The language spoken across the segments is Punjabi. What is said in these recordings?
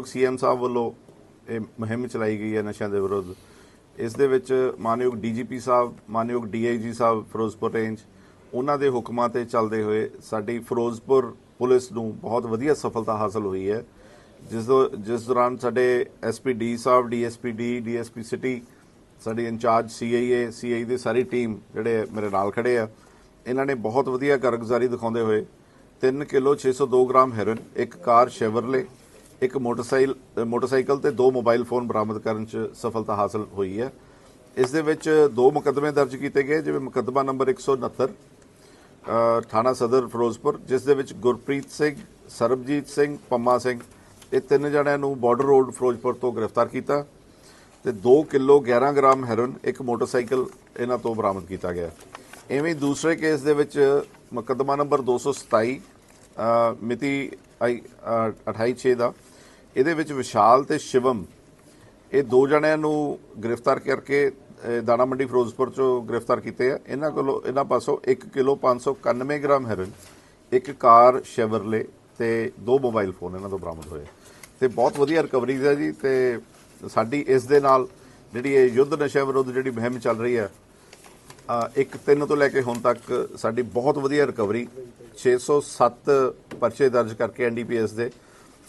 ਮਾਨਯੋਗ ਸੀਐਮ ਸਾਹਿਬ ਵੱਲੋਂ ਇਹ ਮੁਹਿੰਮ ਚਲਾਈ ਗਈ ਹੈ ਨਸ਼ਿਆਂ ਦੇ ਵਿਰੁੱਧ। ਇਸ ਦੇ ਵਿੱਚ ਮਾਨਯੋਗ ਡੀਜੀਪੀ ਸਾਹਿਬ, ਮਾਨਯੋਗ ਡੀਆਈਜੀ ਸਾਹਿਬ ਫਿਰੋਜ਼ਪੁਰ ਰੇਂਜ, ਉਹਨਾਂ ਦੇ ਹੁਕਮਾਂ ਤੇ ਚੱਲਦੇ ਹੋਏ ਸਾਡੀ ਫਿਰੋਜ਼ਪੁਰ ਪੁਲਿਸ ਨੂੰ ਬਹੁਤ ਵਧੀਆ ਸਫਲਤਾ ਹਾਸਲ ਹੋਈ ਹੈ। ਜਿਸ ਦੋ, ਜਿਸ ਦੌਰਾਨ ਸਾਡੇ ਐਸਪੀ ਡੀ ਸਾਹਿਬ ਡੀਐਸਪੀ ਡੀ ਡੀਐਸਪੀ ਸਿਟੀ, ਸਾਡੀ ਇੰਚਾਰਜ ਸੀਆਈਏ, ਸੀਆਈ ਦੀ ਸਾਰੀ ਟੀਮ ਜਿਹੜੇ ਮੇਰੇ ਨਾਲ ਖੜੇ ਆ, ਇਹਨਾਂ ਨੇ ਬਹੁਤ ਵਧੀਆ ਕਾਰਗੁਜ਼ਾਰੀ ਦਿਖਾਉਂਦੇ ਹੋਏ 3 ਕਿਲੋ 602 ਗ੍ਰਾਮ ਹੈਰੋਇਨ, ਇੱਕ ਕਾਰ ਸ਼ੈਵਰਲੇ ਇੱਕ ਮੋਟਰਸਾਈਕਲ ਮੋਟਰਸਾਈਕਲ ਤੇ ਦੋ ਮੋਬਾਈਲ ਫੋਨ ਬਰਾਮਦ ਕਰਨ 'ਚ ਸਫਲਤਾ ਹਾਸਲ ਹੋਈ ਹੈ। ਇਸ ਦੇ ਵਿੱਚ ਦੋ ਮੁਕੱਦਮੇ ਦਰਜ ਕੀਤੇ ਗਏ ਜਿਵੇਂ ਮੁਕੱਦਮਾ ਨੰਬਰ 169 ਅ, ਥਾਣਾ ਸਦਰ ਫਿਰੋਜ਼ਪੁਰ ਜਿਸ ਦੇ ਵਿੱਚ ਗੁਰਪ੍ਰੀਤ ਸਿੰਘ ਸਰਬਜੀਤ ਸਿੰਘ ਪੰਮਾ ਸਿੰਘ ਇਹ ਤਿੰਨ ਜਣਿਆਂ ਨੂੰ ਬਾਰਡਰ ਰੋਡ ਫਿਰੋਜ਼ਪੁਰ ਤੋਂ ਗ੍ਰਿਫਤਾਰ ਕੀਤਾ ਤੇ 2 ਕਿਲੋ 11 ਗ੍ਰਾਮ ਹੈਰੋਇਨ ਇੱਕ ਮੋਟਰਸਾਈਕਲ ਇਹਨਾਂ ਤੋਂ ਬਰਾਮਦ ਕੀਤਾ ਗਿਆ। ਐਵੇਂ ਹੀ ਦੂਸਰੇ ਕੇਸ ਦੇ ਵਿੱਚ ਮੁਕੱਦਮਾ ਨੰਬਰ 227 ਅ, ਮਿਤੀ 28/6 ਦਾ ਇਹਦੇ ਵਿੱਚ ਵਿਸ਼ਾਲ ਤੇ ਸ਼ਿਵਮ, ਇਹ ਦੋ ਜਣਿਆਂ ਨੂੰ ਗ੍ਰਿਫਤਾਰ ਕਰਕੇ ਦਾਣਾ ਮੰਡੀ ਫਿਰੋਜ਼ਪੁਰ ਚੋਂ ਗ੍ਰਿਫਤਾਰ ਕੀਤੇ ਆ। ਇਹਨਾਂ ਕੋਲੋਂ, ਇਹਨਾਂ ਪਾਸੋਂ 1 ਕਿਲੋ 591 ਗ੍ਰਾਮ ਹੈਰੋਇਨ, ਇੱਕ ਕਾਰ ਸ਼ੈਵਰਲੇ ਤੇ ਦੋ ਮੋਬਾਈਲ ਫੋਨ ਇਹਨਾਂ ਤੋਂ ਬਰਾਮਦ ਹੋਏ। ਤੇ ਬਹੁਤ ਵਧੀਆ ਰਿਕਵਰੀ ਹੈ ਜੀ, ਤੇ ਸਾਡੀ ਇਸ ਦੇ ਨਾਲ ਜਿਹੜੀ ਇਹ ਯੁੱਧ ਨਸ਼ਾ ਵਿਰੁੱਧ ਜਿਹੜੀ ਮੁਹਿੰਮ ਚੱਲ ਰਹੀ ਹੈ ਇੱਕ ਤਿੰਨ ਤੋਂ ਲੈ ਕੇ ਹੁਣ ਤੱਕ ਸਾਡੀ ਬਹੁਤ ਵਧੀਆ ਰਿਕਵਰੀ 607 ਪਰਚੇ ਦਰਜ ਕਰਕੇ ਐਨਡੀਪੀਐਸ ਦੇ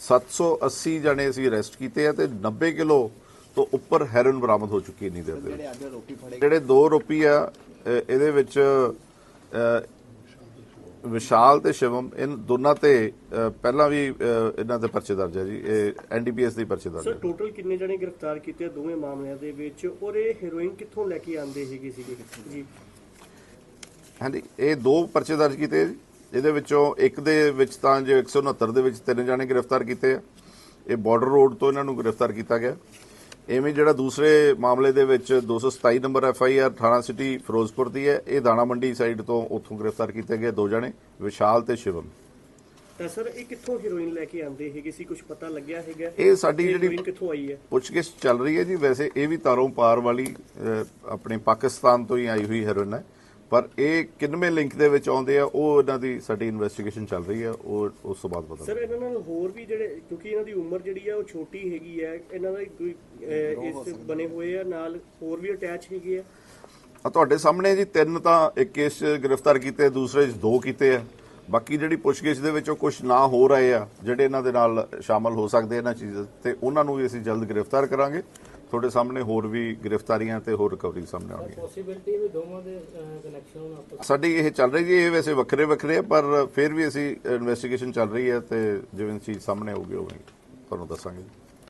780 ਜਣੇ ਅਸੀਂ ਅਰੈਸਟ ਕੀਤੇ ਆ ਤੇ 90 ਕਿਲੋ ਤੋਂ ਉੱਪਰ ਹੈਰੋਇਨ ਬਰਾਮਦ ਹੋ ਚੁੱਕੀ ਨਹੀਂ ਦੇ ਰੋਪੀ ਫੜੇ ਜਿਹੜੇ ਦੋ ਰੁਪਈ ਆ ਇਹਦੇ ਵਿੱਚ ਵਿਸ਼ਾਲ ਤੇ ਸ਼ਿਵਮ ਇਨ ਦੋਨਾਂ ਤੇ ਪਹਿਲਾਂ ਵੀ ਇਹਨਾਂ ਦੇ ਪਰਚੇ ਦਰਜ ਹੈ ਜੀ ਇਹ ਐਨਡੀਪੀਐਸ ਦੀ ਪਰਚੇ ਦਰਜ ਸਰ ਹੈ ਟੋਟਲ ਕਿੰਨੇ ਜਣੇ ਗ੍ਰਿਫਤਾਰ ਕੀਤੇ ਆ ਦੋਵੇਂ ਮਾਮਲਿਆਂ ਦੇ ਵਿੱਚ? ਔਰ ਇਹ ਹੈਰੋਇਨ ਕਿੱਥੋਂ ਲੈ ਕੇ ਆਂਦੇ ਹੈਗੇ ਸੀਗੇ? ਜੀ ਹਾਂਜੀ ਇਹ ਦੋ ਪਰਚੇ ਦਰਜ ਕੀਤੇ ਆ ਜੀ। ਇਹਦੇ ਵਿੱਚੋਂ ਇੱਕ ਦੇ ਵਿੱਚ ਤਾਂ ਜੋ 169 ਦੇ ਵਿੱਚ ਤਿੰਨ ਜਾਣੇ ਗ੍ਰਿਫਤਾਰ ਕੀਤੇ ਆ। ਇਹ ਬਾਰਡਰ ਰੋਡ ਤੋਂ ਇਹਨਾਂ ਨੂੰ ਗ੍ਰਿਫਤਾਰ ਕੀਤਾ ਗਿਆ। ਐਵੇਂ ਜਿਹੜਾ ਦੂਸਰੇ ਮਾਮਲੇ ਦੇ ਵਿੱਚ 227 ਨੰਬਰ ਐਫ ਆਈ ਆਰ ਥਾਣਾ ਸਿਟੀ ਫਿਰੋਜ਼ਪੁਰ ਦੀ ਹੈ ਇਹ ਦਾਣਾ ਮੰਡੀ ਸਾਈਡ ਤੋਂ ਉੱਥੋਂ ਗ੍ਰਿਫਤਾਰ ਕੀਤੇ ਗਏ ਦੋ ਜਣੇ ਵਿਸ਼ਾਲ ਤੇ ਸ਼ਿਵਮ। ਤਾਂ ਸਰ ਇਹ ਕਿੱਥੋਂ ਹੈਰੋਇਨ ਲੈ ਕੇ ਆਂਦੇ ਹੈਗੇ ਸੀ? ਕੁਝ ਪਤਾ ਲੱਗਿਆ ਹੈਗਾ? ਇਹ ਸਾਡੀ ਜਿਹੜੀ ਕਿੱਥੋਂ ਆਈ ਹੈ? ਪੁੱਛਗਿੱਛ ਚੱਲ ਰਹੀ ਹੈ ਜੀ। ਵੈਸੇ ਇਹ ਵੀ ਤਾਰੋਂ ਪਾਰ ਵਾਲੀ ਆਪਣੇ ਪਾਕਿਸਤਾਨ ਤੋਂ ਹੀ ਆਈ ਹੋਈ ਹੈਰੋਇਨ ਹੈ। ਪਰ ਇਹ ਕਿੰਨਵੇਂ ਲਿੰਕ ਦੇ ਵਿੱਚ ਆਉਂਦੇ ਆ ਉਹ ਇਹਨਾਂ ਦੀ ਸਾਡੀ ਇਨਵੈਸਟੀਗੇਸ਼ਨ ਚੱਲ ਰਹੀ ਹੈ ਉਹ ਉਸ ਤੋਂ ਬਾਅਦ ਪਤਾ ਸਰ ਇਹਨਾਂ ਨਾਲ ਹੋਰ ਵੀ ਜਿਹੜੇ ਕਿਉਂਕਿ ਇਹਨਾਂ ਦੀ ਉਮਰ ਜਿਹੜੀ ਹੈ ਉਹ ਛੋਟੀ ਹੈਗੀ ਹੈ ਇਹਨਾਂ ਦਾ ਕੋਈ ਇਸ ਬਣੇ ਹੋਏ ਆ ਨਾਲ ਹੋਰ ਵੀ ਅਟੈਚ ਹੈਗੇ ਆ। ਆ ਤੁਹਾਡੇ ਸਾਹਮਣੇ ਜੀ ਤਿੰਨ ਤਾਂ ਇੱਕ ਕੇਸ 'ਚ ਗ੍ਰਿਫਤਾਰ ਕੀਤੇ ਦੂਸਰੇ 'ਚ ਦੋ ਕੀਤੇ ਆ। ਬਾਕੀ ਜਿਹੜੀ ਪੁੱਛਗਿੱਛ ਦੇ ਵਿੱਚੋਂ ਕੁਝ ਨਾ ਹੋ ਰਹੇ ਆ ਜਿਹੜੇ ਇਹਨਾਂ ਦੇ ਨਾਲ ਸ਼ਾਮਲ ਹੋ ਸਕਦੇ ਇਹਨਾਂ ਚੀਜ਼ਾਂ ਤੇ ਉਹਨਾਂ ਨੂੰ ਵੀ ਅਸੀਂ ਜਲਦ ਗ੍ਰਿਫਤਾਰ ਕਰਾਂਗੇ। ਤੁਹਾਡੇ ਸਾਹਮਣੇ ਹੋਰ ਵੀ ਗ੍ਰਿਫਤਾਰੀਆਂ ਤੇ ਹੋਰ ਰਿਕਵਰੀ ਸਾਹਮਣੇ ਆਉਣਗੀਆਂ। ਪੋਸਿਬਿਲਿਟੀ ਵੀ ਦੋਵਾਂ ਦੇ ਕਨੈਕਸ਼ਨ ਆਪਸ ਸਾਡੀ ਇਹ ਚੱਲ ਰਹੀ ਜੀ ਇਹ ਵੈਸੇ ਵੱਖਰੇ ਵੱਖਰੇ ਆ ਪਰ ਫਿਰ ਵੀ ਅਸੀਂ ਇਨਵੈਸਟੀਗੇਸ਼ਨ ਚੱਲ ਰਹੀ ਹੈ ਤੇ ਜਿਵੇਂ ਚੀਜ਼ ਸਾਹਮਣੇ ਆਊਗੀ ਉਵੇਂ ਤੁਹਾਨੂੰ ਦੱਸਾਂਗੇ।